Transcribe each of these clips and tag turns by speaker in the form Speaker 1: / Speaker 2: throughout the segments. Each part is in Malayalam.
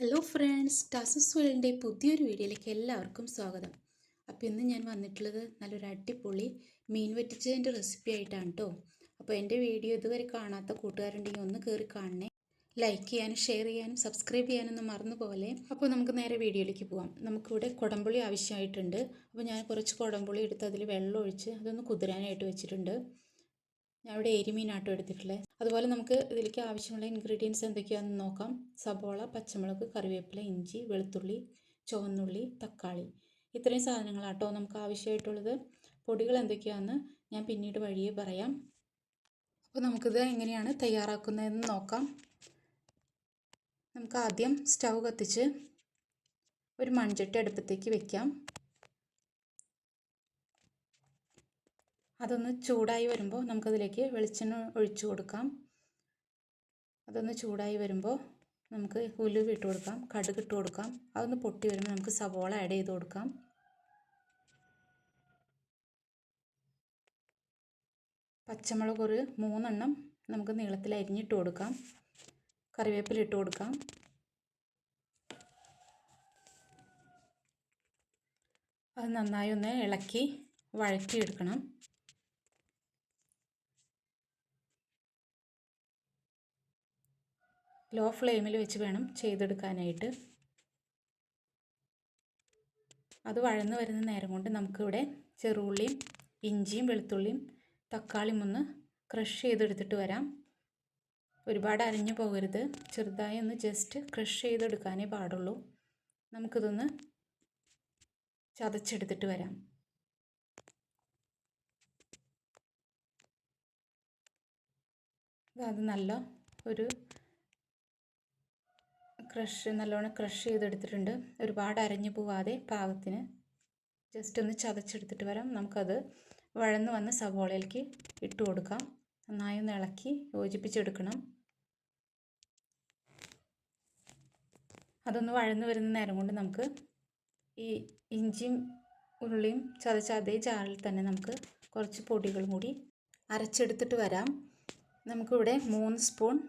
Speaker 1: ഹലോ ഫ്രണ്ട്സ് ടാസസ് വേൾഡിന്റെ പുതിയൊരു വീഡിയോയിലേക്ക് എല്ലാവർക്കും സ്വാഗതം. അപ്പോൾ ഇന്ന് ഞാൻ വന്നിട്ടുള്ളത് നല്ലൊരു അടിപൊളി മീൻ വറ്റിച്ചതിന്റെ റെസിപ്പി ആയിട്ടാണ് കേട്ടോ അപ്പോൾ എന്റെ വീഡിയോ ഇതുവരെ കാണാത്ത കൂട്ടുകാരുണ്ടെങ്കിൽ ഒന്ന് കയറി കാണണേ. ലൈക്ക് ചെയ്യാനും ഷെയർ ചെയ്യാനും സബ്സ്ക്രൈബ് ചെയ്യാനൊന്നും മറന്നു പോലെ അപ്പോൾ നമുക്ക് നേരെ വീഡിയോയിലേക്ക് പോകാം നമുക്കിവിടെ കുടംപുളി ആവശ്യമായിട്ടുണ്ട്. അപ്പോൾ ഞാൻ കുറച്ച് കുടംപുളി എടുത്ത് അതിൽ വെള്ളം ഒഴിച്ച് അതൊന്ന് കുതിരാനായിട്ട് വെച്ചിട്ടുണ്ട്. ഞാൻ ഇവിടെ എരിമീനാട്ടോ എടുത്തിട്ടുള്ളത് അതുപോലെ നമുക്ക് ഇതിലേക്ക് ആവശ്യമുള്ള ഇൻഗ്രീഡിയൻസ് എന്തൊക്കെയാണെന്ന് നോക്കാം. സബോള പച്ചമുളക് കറിവേപ്പില ഇഞ്ചി വെളുത്തുള്ളി ചുവന്നുള്ളി തക്കാളി. ഇത്രയും സാധനങ്ങളാട്ടോ നമുക്ക് ആവശ്യമായിട്ടുള്ളത്. പൊടികൾ എന്തൊക്കെയാണെന്ന് ഞാൻ പിന്നീട് വഴിയെ പറയാം. അപ്പോൾ നമുക്കിത് എങ്ങനെയാണ് തയ്യാറാക്കുന്നതെന്ന് നോക്കാം. നമുക്ക് ആദ്യം സ്റ്റൗ കത്തിച്ച് ഒരു മൺചട്ടി അടുപ്പത്തേക്ക് വെക്കാം. അതൊന്ന് ചൂടായി വരുമ്പോൾ നമുക്കതിലേക്ക് വെളിച്ചെണ്ണ ഒഴിച്ചു കൊടുക്കാം. അതൊന്ന് ചൂടായി വരുമ്പോൾ നമുക്ക് ഉലുവ ഇട്ട് കൊടുക്കാം കടുക് ഇട്ട് കൊടുക്കാം. അതൊന്ന് പൊട്ടി വരുമ്പോൾ നമുക്ക് സവോള ആഡ് ചെയ്ത് കൊടുക്കാം. പച്ചമുളക് ഒരു മൂന്നെണ്ണം നമുക്ക് നീളത്തിൽ അരിഞ്ഞിട്ട് കൊടുക്കാം. കറിവേപ്പില ഇട്ട് കൊടുക്കാം. അത് നന്നായി ഒന്ന് ഇളക്കി വഴറ്റിയെടുക്കണം. ലോ ഫ്ലെയിമിൽ വെച്ച് വേണം ചെയ്തെടുക്കാനായിട്ട്. അത് വഴന്ന് വരുന്ന നേരം കൊണ്ട് നമുക്കിവിടെ ചെറുള്ളിയും ഇഞ്ചിയും വെളുത്തുള്ളിയും തക്കാളിയും ഒന്ന് ക്രഷ് ചെയ്തെടുത്തിട്ട് വരാം. ഒരുപാട് അരിഞ്ഞു പോകരുത്. ചെറുതായി ഒന്ന് ജസ്റ്റ് ക്രഷ് ചെയ്തെടുക്കാനേ പാടുള്ളൂ. നമുക്കിതൊന്ന് ചതച്ചെടുത്തിട്ട് വരാം. അത് നല്ല ഒരു ക്രഷ് നല്ലോണം ക്രഷ് ചെയ്തെടുത്തിട്ടുണ്ട്. ഒരുപാട് അരഞ്ഞു പോവാതെ പാകത്തിന്. ജസ്റ്റ് ഒന്ന് ചതച്ചെടുത്തിട്ട് വരാം. നമുക്കത് വഴന്ന് വന്ന് സവോളയിലേക്ക് ഇട്ട് കൊടുക്കാം. നന്നായി ഒന്ന് ഇളക്കി യോജിപ്പിച്ചെടുക്കണം. അതൊന്ന് വഴന്ന് വരുന്ന നേരം കൊണ്ട് നമുക്ക് ഈ ഇഞ്ചിയും ഉള്ളിയും ചതച്ച അതേ ജാറിൽ തന്നെ നമുക്ക് കുറച്ച് പൊടികളും കൂടി അരച്ചെടുത്തിട്ട് വരാം. നമുക്കിവിടെ മൂന്ന് സ്പൂൺ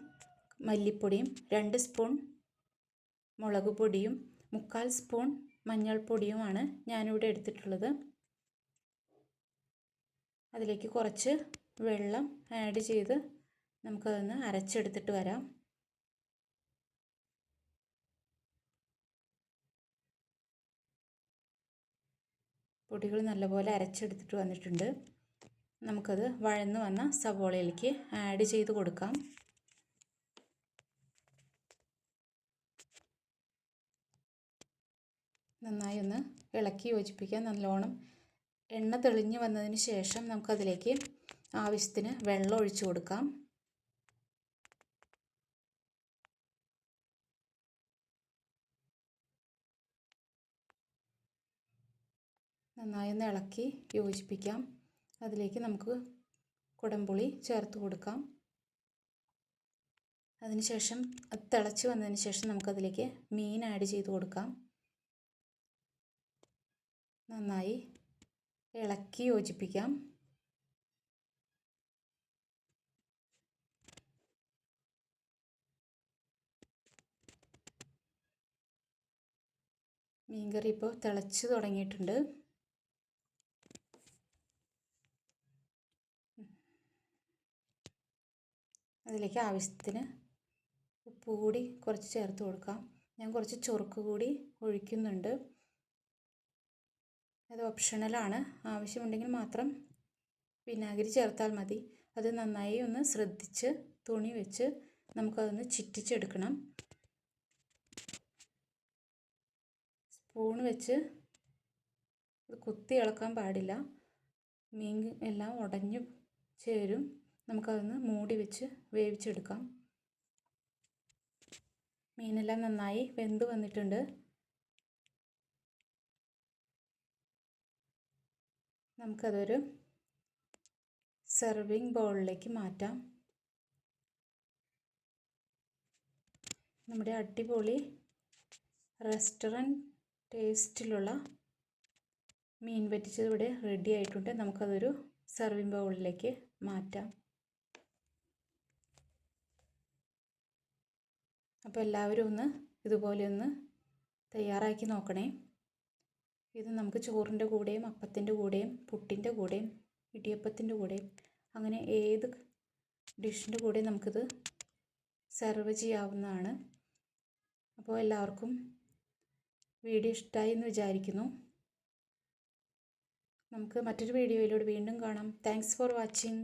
Speaker 1: മല്ലിപ്പൊടിയും രണ്ട് സ്പൂൺ മുളക് പൊടിയും മുക്കാൽ സ്പൂൺ മഞ്ഞൾപ്പൊടിയുമാണ് ഞാനിവിടെ എടുത്തിട്ടുള്ളത്. അതിലേക്ക് കുറച്ച് വെള്ളം ആഡ് ചെയ്ത് നമുക്കതൊന്ന് അരച്ചെടുത്തിട്ട് വരാം. പൊടികൾ നല്ലപോലെ അരച്ചെടുത്തിട്ട് വന്നിട്ടുണ്ട്. നമുക്കത് വഴന്ന് വന്ന സവോളയിലേക്ക് ആഡ് ചെയ്ത് കൊടുക്കാം. നന്നായി ഒന്ന് ഇളക്കി യോജിപ്പിക്കുക. നല്ലോണം എണ്ണ തെളിഞ്ഞ് വന്നതിന് ശേഷം നമുക്കതിലേക്ക് ആവശ്യത്തിന് വെള്ളം ഒഴിച്ചു കൊടുക്കാം. നന്നായി ഒന്ന് ഇളക്കി യോജിപ്പിക്കാം. അതിലേക്ക് നമുക്ക് കുടംപുളി ചേർത്ത് കൊടുക്കാം. അതിനുശേഷം അത് തിളച്ച് വന്നതിന് ശേഷം നമുക്കതിലേക്ക് മീൻ ആഡ് ചെയ്ത് കൊടുക്കാം. നന്നായി ഇളക്കി യോജിപ്പിക്കാം. മീൻകറി ഇപ്പോൾ തിളച്ച് തുടങ്ങിയിട്ടുണ്ട്. അതിലേക്ക് ആവശ്യത്തിന് ഉപ്പ് കൂടി കുറച്ച് ചേർത്ത് കൊടുക്കാം. ഞാൻ കുറച്ച് ചൊറുക്ക് കൂടി ഒഴിക്കുന്നുണ്ട്. അത് ഓപ്ഷണലാണ് ആവശ്യമുണ്ടെങ്കിൽ മാത്രം വിനാഗിരി ചേർത്താൽ മതി. അത് നന്നായി ഒന്ന് ശ്രദ്ധിച്ച് തുണി വെച്ച് നമുക്കതൊന്ന് ചിറ്റിച്ചെടുക്കണം. സ്പൂൺ വെച്ച് കുത്തി ഇളക്കാൻ പാടില്ല. മീൻ എല്ലാം ഉടഞ്ഞു ചേരും. നമുക്കതൊന്ന് മൂടി വെച്ച് വേവിച്ചെടുക്കാം. മീനെല്ലാം നന്നായി വെന്ത് വന്നിട്ടുണ്ട്. നമുക്കതൊരു സെർവിങ് ബൗളിലേക്ക് മാറ്റാം. നമ്മുടെ അടിപൊളി റെസ്റ്റോറന്റ് ടേസ്റ്റിലുള്ള മീൻ പറ്റിച്ചത് ഇവിടെ റെഡി ആയിട്ടുണ്ട്. നമുക്കതൊരു സെർവിങ് ബൗളിലേക്ക് മാറ്റാം. അപ്പോൾ എല്ലാവരും ഒന്ന് ഇതുപോലെ ഒന്ന് തയ്യാറാക്കി നോക്കണേ. ഇത് നമുക്ക് ചോറിന്റെ കൂടെയും അപ്പത്തിന്റെ കൂടെയും പുട്ടിന്റെ കൂടെയും ഇടിയപ്പത്തിന്റെ കൂടെയും അങ്ങനെ ഏത് ഡിഷിന്റെ കൂടെയും നമുക്കിത് സെർവ് ചെയ്യാവുന്നതാണ്. അപ്പോൾ എല്ലാവർക്കും വീഡിയോ ഇഷ്ടമായി എന്ന് വിചാരിക്കുന്നു. നമുക്ക് മറ്റൊരു വീഡിയോയിലൂടെ വീണ്ടും കാണാം. Thanks for watching